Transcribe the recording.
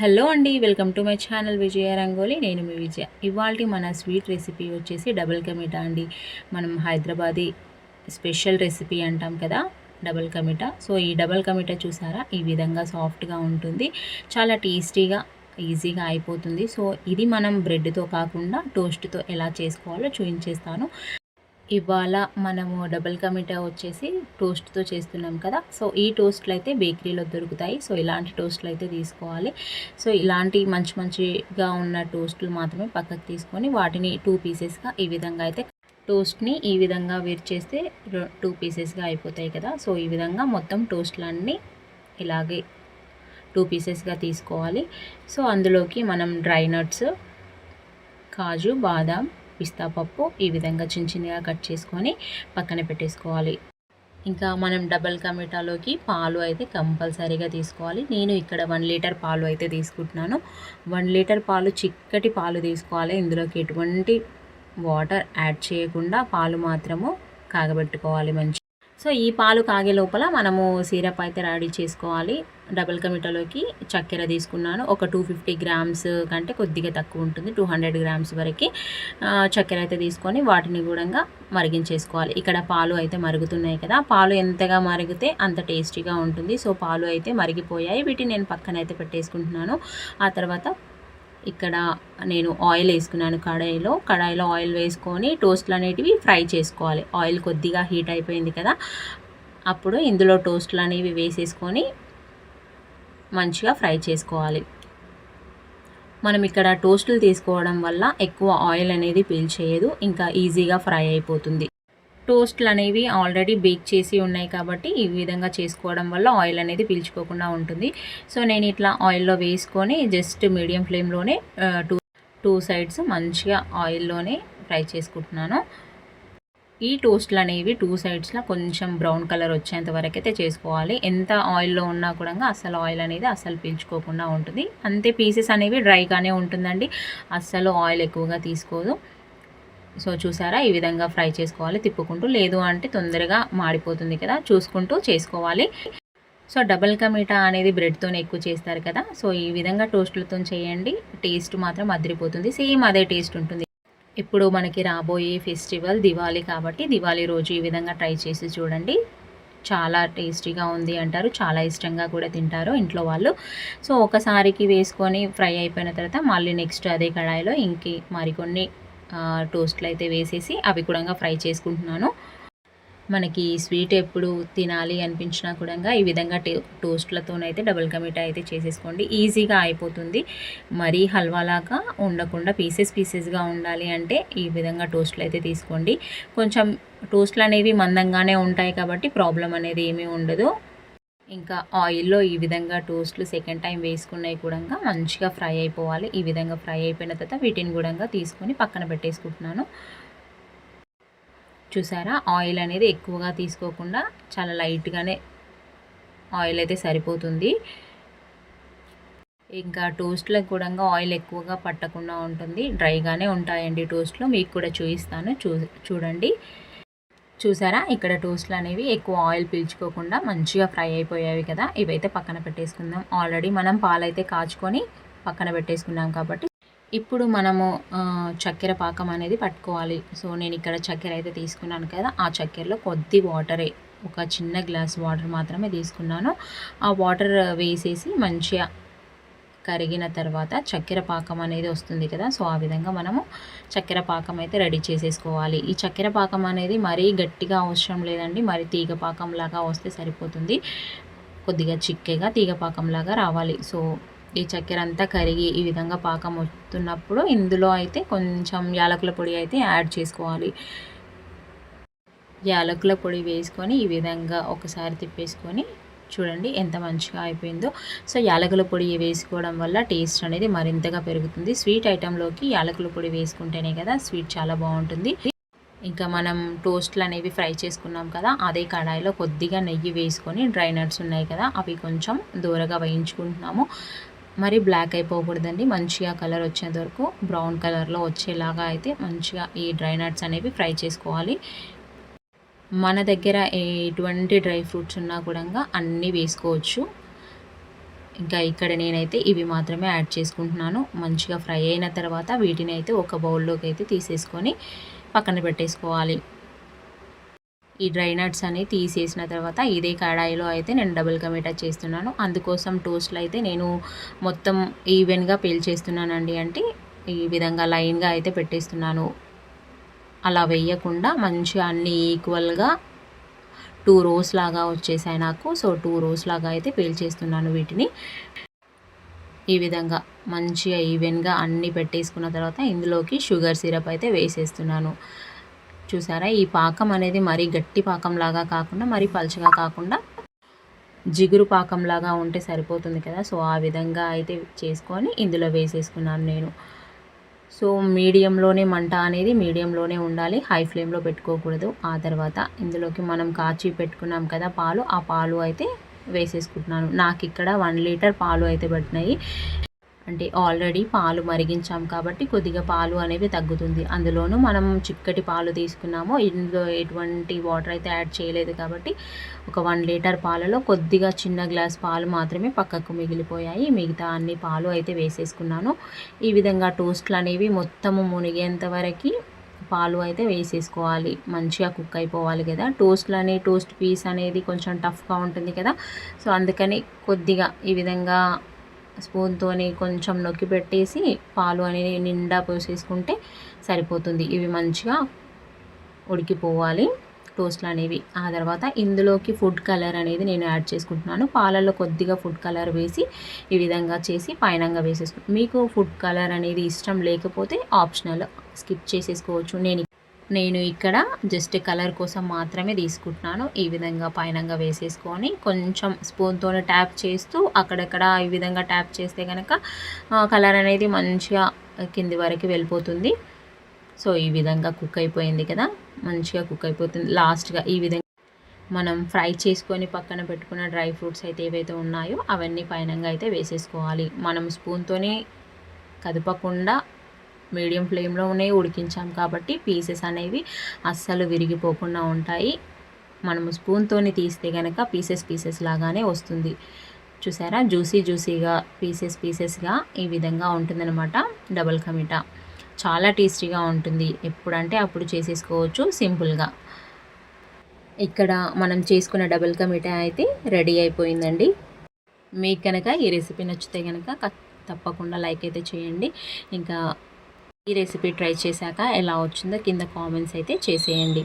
Hello అండి welcome to my channel Vijaya Rangoli. నేను మీ విజయ. ఇవాళ మన స్వీట్ రెసిపీ వచ్చేసి డబుల్ కమిటా అండి. మనం హైదరాబాదీ స్పెషల్ రెసిపీ అంటాం కదా డబుల్ కమిటా. సో ఈ డబుల్ కమిటా చూసారా? ఈ విధంగా సాఫ్ట్గా ఉంటుంది. చాలా టేస్టీగా ఈజీగా అయిపోతుంది. సో ఇది మనం బ్రెడ్తో కాకుండా టోస్ట్తో ఎలా చేసుకోవాలో చూపించేస్తాను ఇవాళ మనము డబుల్ కమిటా వచ్చేసి టోస్ట్తో చేస్తున్నాం కదా. సో ఈ టోస్ట్లు అయితే బేకరీలో దొరుకుతాయి. సో ఇలాంటి టోస్ట్లు అయితే తీసుకోవాలి. సో ఇలాంటి మంచి మంచిగా ఉన్న టోస్ట్లు మాత్రమే పక్కకు తీసుకొని వాటిని టూ పీసెస్గా ఈ విధంగా అయితే టోస్ట్ని ఈ విధంగా వేరు చేస్తే టూ పీసెస్గా అయిపోతాయి కదా. సో ఈ విధంగా మొత్తం టోస్ట్లన్నీ ఇలాగే టూ పీసెస్గా తీసుకోవాలి. సో అందులోకి మనం డ్రై నట్స్ కాజు బాదాం పిస్తా పప్పు ఈ విధంగా చిన్న చిన్నగా కట్ చేసుకొని పక్కన పెట్టేసుకోవాలి. ఇంకా మనం డబల్ కమిటాలోకి పాలు అయితే కంపల్సరీగా తీసుకోవాలి. నేను ఇక్కడ వన్ లీటర్ పాలు అయితే తీసుకుంటున్నాను. వన్ లీటర్ పాలు చిక్కటి పాలు తీసుకోవాలి. ఇందులోకి ఎటువంటి వాటర్ యాడ్ చేయకుండా పాలు మాత్రము కాగబెట్టుకోవాలి మంచి సో ఈ పాలు కాగే లోపల మనము సిరప్ అయితే రెడీ చేసుకోవాలి. డబుల్ కమిటాలోకి చక్కెర తీసుకున్నాను. ఒక టూ ఫిఫ్టీ గ్రామ్స్ కంటే కొద్దిగా తక్కువ ఉంటుంది. టూ హండ్రెడ్ గ్రామ్స్ వరకు చక్కెర అయితే తీసుకొని వాటిని కూడా మరిగించేసుకోవాలి. ఇక్కడ పాలు అయితే మరుగుతున్నాయి కదా. పాలు ఎంతగా మరిగితే అంత టేస్టీగా ఉంటుంది. సో పాలు అయితే మరిగిపోయాయి. వీటిని నేను పక్కన అయితే పెట్టేసుకుంటున్నాను. ఆ తర్వాత ఇక్కడ నేను ఆయిల్ వేసుకున్నాను కడాయిలో. కడాయిలో ఆయిల్ వేసుకొని టోస్ట్లు అనేటివి ఫ్రై చేసుకోవాలి. ఆయిల్ కొద్దిగా హీట్ అయిపోయింది కదా. అప్పుడు ఇందులో టోస్ట్లు అనేవి వేసేసుకొని మంచిగా ఫ్రై చేసుకోవాలి. మనం ఇక్కడ టోస్టులు తీసుకోవడం వల్ల ఎక్కువ ఆయిల్ అనేది పీల్చేయదు. ఇంకా ఈజీగా ఫ్రై అయిపోతుంది. టోస్ట్లు అనేవి ఆల్రెడీ బేక్ చేసి ఉన్నాయి కాబట్టి ఈ విధంగా చేసుకోవడం వల్ల ఆయిల్ అనేది పీల్చుకోకుండా ఉంటుంది. సో నేను ఇట్లా ఆయిల్లో వేసుకొని జస్ట్ మీడియం ఫ్లేమ్లోనే టూ టూ సైడ్స్ మంచిగా ఆయిల్లోనే ఫ్రై చేసుకుంటున్నాను. ఈ టోస్ట్లు అనేవి టూ సైడ్స్లో కొంచెం బ్రౌన్ కలర్ వచ్చేంత వరకు అయితే చేసుకోవాలి. ఎంత ఆయిల్లో ఉన్నా కూడా అసలు ఆయిల్ అనేది అస్సలు పీల్చుకోకుండా ఉంటుంది. అంతే పీసెస్ అనేవి డ్రైగానే ఉంటుందండి. అస్సలు ఆయిల్ ఎక్కువగా తీసుకోదు. సో చూసారా? ఈ విధంగా ఫ్రై చేసుకోవాలి. తిప్పుకుంటూ లేదు అంటే తొందరగా మాడిపోతుంది కదా? చూసుకుంటూ చేసుకోవాలి. సో డబల్ కమీటా అనేది బ్రెడ్తోనే ఎక్కువ చేస్తారు కదా? సో ఈ విధంగా టోస్ట్లతో చేయండి. టేస్ట్ మాత్రం అదిరిపోతుంది. సేమ్ అదే టేస్ట్ ఉంటుంది. ఇప్పుడు మనకి రాబోయే ఫెస్టివల్ దివాళీ కాబట్టి దివాళీ రోజు ఈ విధంగా ట్రై చేసి చూడండి. చాలా టేస్టీగా ఉంది అంటారు. చాలా ఇష్టంగా కూడా తింటారు ఇంట్లో వాళ్ళు. సో ఒకసారికి వేసుకొని ఫ్రై అయిపోయిన తర్వాత మళ్ళీ నెక్స్ట్ అదే కడాయిలో ఇంకి మరికొన్ని టోస్ట్లు అయితే వేసేసి అవి కూడా ఫ్రై చేసుకుంటున్నాను. మనకి స్వీట్ ఎప్పుడు తినాలి అనిపించినా కూడా ఈ విధంగా టోస్ట్లతోనైతే డబుల్ కమిటా అయితే చేసేసుకోండి. ఈజీగా అయిపోతుంది. మరీ హల్వాలాగా ఉండకుండా పీసెస్ పీసెస్గా ఉండాలి అంటే ఈ విధంగా టోస్ట్లు అయితే తీసుకోండి. కొంచెం టోస్ట్లు అనేవి మందంగానే ఉంటాయి కాబట్టి ప్రాబ్లం అనేది ఏమీ ఉండదు. ఇంకా ఆయిల్లో ఈ విధంగా టోస్ట్లు సెకండ్ టైం వేసుకున్నవి కూడా మంచిగా ఫ్రై అయిపోవాలి. ఈ విధంగా ఫ్రై అయిపోయిన తర్వాత వీటిని కూడా తీసుకొని పక్కన పెట్టేసుకుంటున్నాను. చూసారా? ఆయిల్ అనేది ఎక్కువగా తీసుకోకుండా చాలా లైట్గానే ఆయిల్ అయితే సరిపోతుంది. ఇంకా టోస్ట్లకు కూడా ఆయిల్ ఎక్కువగా పట్టకుండా ఉంటుంది. డ్రైగానే ఉంటాయండి టోస్ట్లు. మీకు కూడా చూపిస్తాను. చూ చూడండి. చూసారా? ఇక్కడ టోస్ట్లు అనేవి ఎక్కువ ఆయిల్ పీల్చుకోకుండా మంచిగా ఫ్రై అయిపోయాయి కదా. ఇవైతే పక్కన పెట్టేసుకుందాం. ఆల్రెడీ మనం పాలైతే కాచుకొని పక్కన పెట్టేసుకున్నాం కాబట్టి. ఇప్పుడు మనము చక్కెర పాకం అనేది పట్టుకోవాలి. సో నేను ఇక్కడ చక్కెర అయితే తీసుకున్నాను కదా. ఆ చక్కెరలో కొద్ది వాటరే. ఒక చిన్న గ్లాస్ వాటర్ మాత్రమే తీసుకున్నాను. ఆ వాటర్ వేసేసి మంచిగా కరిగిన తర్వాత చక్కెర పాకం అనేది వస్తుంది కదా సో ఆ విధంగా మనము చక్కెర పాకం అయితే రెడీ చేసేసుకోవాలి. ఈ చక్కెర పాకం అనేది మరీ గట్టిగా అవసరం లేదండి మరి తీగ పాకంలాగా వస్తే సరిపోతుంది. కొద్దిగా చిక్కగా తీగ పాకంలాగా రావాలి. సో ఈ చక్కెర అంతా కరిగి ఈ విధంగా పాకం వస్తున్నప్పుడు ఇందులో అయితే కొంచెం యాలకుల పొడి అయితే యాడ్ చేసుకోవాలి. యాలకుల పొడి వేసుకొని ఈ విధంగా ఒకసారి తిప్పేసుకొని చూడండి ఎంత మంచిగా అయిపోయిందో. సో యాలకుల పొడి వేసుకోవడం వల్ల టేస్ట్ అనేది మరింతగా పెరుగుతుంది. స్వీట్ ఐటెంలోకి యాలకుల పొడి వేసుకుంటేనే కదా స్వీట్ చాలా బాగుంటుంది. ఇంకా మనం టోస్ట్లు అనేవి ఫ్రై చేసుకున్నాం కదా అదే కడాయిలో కొద్దిగా నెయ్యి వేసుకొని డ్రై నట్స్ ఉన్నాయి కదా అవి కొంచెం దూరగా వేయించుకుంటున్నాము. మరి బ్లాక్ అయిపోకూడదండి మంచిగా కలర్ వచ్చేంత వరకు బ్రౌన్ కలర్లో వచ్చేలాగా అయితే మంచిగా ఈ డ్రై నట్స్ అనేవి ఫ్రై చేసుకోవాలి. మన దగ్గర ఎటువంటి డ్రై ఫ్రూట్స్ ఉన్నా కూడా అన్నీ వేసుకోవచ్చు. ఇంకా ఇక్కడ నేనైతే ఇవి మాత్రమే యాడ్ చేసుకుంటున్నాను. మంచిగా ఫ్రై అయిన తర్వాత వీటిని అయితే ఒక బౌల్లోకి అయితే తీసేసుకొని పక్కన పెట్టేసుకోవాలి. ఈ డ్రై నట్స్ అని తీసేసిన తర్వాత ఇదే కడాయిలో అయితే నేను డబుల్ కమిటా చేస్తున్నాను. అందుకోసం టోస్ట్లు అయితే నేను మొత్తం ఈవెన్గా పేల్చేస్తున్నానండి అంటే ఈ విధంగా లైన్గా అయితే పెట్టేస్తున్నాను. అలా వేయకుండా మంచిగా అన్నీ ఈక్వల్గా టూ రోస్ లాగా వచ్చేసాయి నాకు. సో టూ రోస్ లాగా అయితే పేల్చేస్తున్నాను వీటిని. ఈ విధంగా మంచిగా ఈవెన్గా అన్నీ పెట్టేసుకున్న తర్వాత ఇందులోకి షుగర్ సిరప్ అయితే వేసేస్తున్నాను. చూసారా? ఈ పాకం అనేది మరీ గట్టి పాకం లాగా కాకుండా మరీ పలుచగా కాకుండా జిగురు పాకంలాగా ఉంటే సరిపోతుంది కదా? సో ఆ విధంగా అయితే చేసుకొని ఇందులో వేసేసుకున్నాను నేను. సో మీడియంలోనే మంట అనేది మీడియంలోనే ఉండాలి. హై ఫ్లేమ్లో పెట్టుకోకూడదు. ఆ తర్వాత ఇందులోకి మనం కాచి పెట్టుకున్నాం కదా పాలు ఆ పాలు అయితే వేసేసుకుంటున్నాను. నాకు ఇక్కడ వన్ లీటర్ పాలు అయితే పట్టినాయి. అంటే ఆల్రెడీ పాలు మరిగించాం కాబట్టి కొద్దిగా పాలు అనేవి తగ్గుతుంది. అందులోనూ మనం చిక్కటి పాలు తీసుకున్నామో ఇందులో ఎటువంటి వాటర్ అయితే యాడ్ చేయలేదు కాబట్టి ఒక వన్ లీటర్ పాలలో కొద్దిగా చిన్న గ్లాస్ పాలు మాత్రమే పక్కకు మిగిలిపోయాయి. మిగతా అన్ని పాలు అయితే వేసేసుకున్నాను. ఈ విధంగా టోస్ట్లు అనేవి మొత్తము మునిగేంత వరకు పాలు అయితే వేసేసుకోవాలి. మంచిగా కుక్ అయిపోవాలి కదా. టోస్ట్లు అనే టోస్ట్ పీస్ అనేది కొంచెం టఫ్గా ఉంటుంది కదా. సో అందుకని కొద్దిగా ఈ విధంగా స్పూన్తోని కొంచెం నొక్కి పెట్టేసి పాలు అనేది నిండా పోసేసుకుంటే సరిపోతుంది. ఇవి మంచిగా ఉడికిపోవాలి. టోస్ట్లు అనేవి. ఆ తర్వాత ఇందులోకి ఫుడ్ కలర్ అనేది నేను యాడ్ చేసుకుంటున్నాను. పాలల్లో కొద్దిగా ఫుడ్ కలర్ వేసి ఈ విధంగా చేసి పైనంగా వేసేసుకుంటాను మీకు ఫుడ్ కలర్ అనేది ఇష్టం లేకపోతే ఆప్షనల్ స్కిప్ చేసేసుకోవచ్చు. నేను నేను ఇక్కడ జస్ట్ కలర్ కోసం మాత్రమే తీసుకుంటున్నాను. ఈ విధంగా పైనంగా వేసేసుకొని కొంచెం స్పూన్తో ట్యాప్ చేస్తూ అక్కడక్కడ ఈ విధంగా ట్యాప్ చేస్తే కనుక కలర్ అనేది మంచిగా కింది వరకు వెళ్ళిపోతుంది. సో ఈ విధంగా కుక్ అయిపోయింది కదా? మంచిగా కుక్ అయిపోతుంది. లాస్ట్గా ఈ విధంగా మనం ఫ్రై చేసుకొని పక్కన పెట్టుకున్న డ్రై ఫ్రూట్స్ అయితే ఏవైతే ఉన్నాయో అవన్నీ పైనంగా అయితే వేసేసుకోవాలి. మనం స్పూన్తోనే కదపకుండా మీడియం ఫ్లేమ్లోనే ఉడికించాం కాబట్టి పీసెస్ అనేవి అస్సలు విరిగిపోకుండా ఉంటాయి. మనము స్పూన్తోని తీస్తే కనుక పీసెస్ పీసెస్ లాగానే వస్తుంది. చూసారా? జ్యూసీ జ్యూసీగా పీసెస్ పీసెస్గా ఈ విధంగా ఉంటుందన్నమాట డబల్ కమిటా. చాలా టేస్టీగా ఉంటుంది. ఎప్పుడంటే అప్పుడు చేసేసుకోవచ్చు సింపుల్గా. ఇక్కడ మనం చేసుకున్న డబుల్ కమిటా అయితే రెడీ అయిపోయిందండి. మీకు కనుక ఈ రెసిపీ నచ్చితే కనుక తప్పకుండా లైక్ అయితే చేయండి. ఇంకా ఈ రెసిపీ ట్రై చేశాక ఎలా వచ్చిందో కింద కామెంట్స్ అయితే చేసేయండి.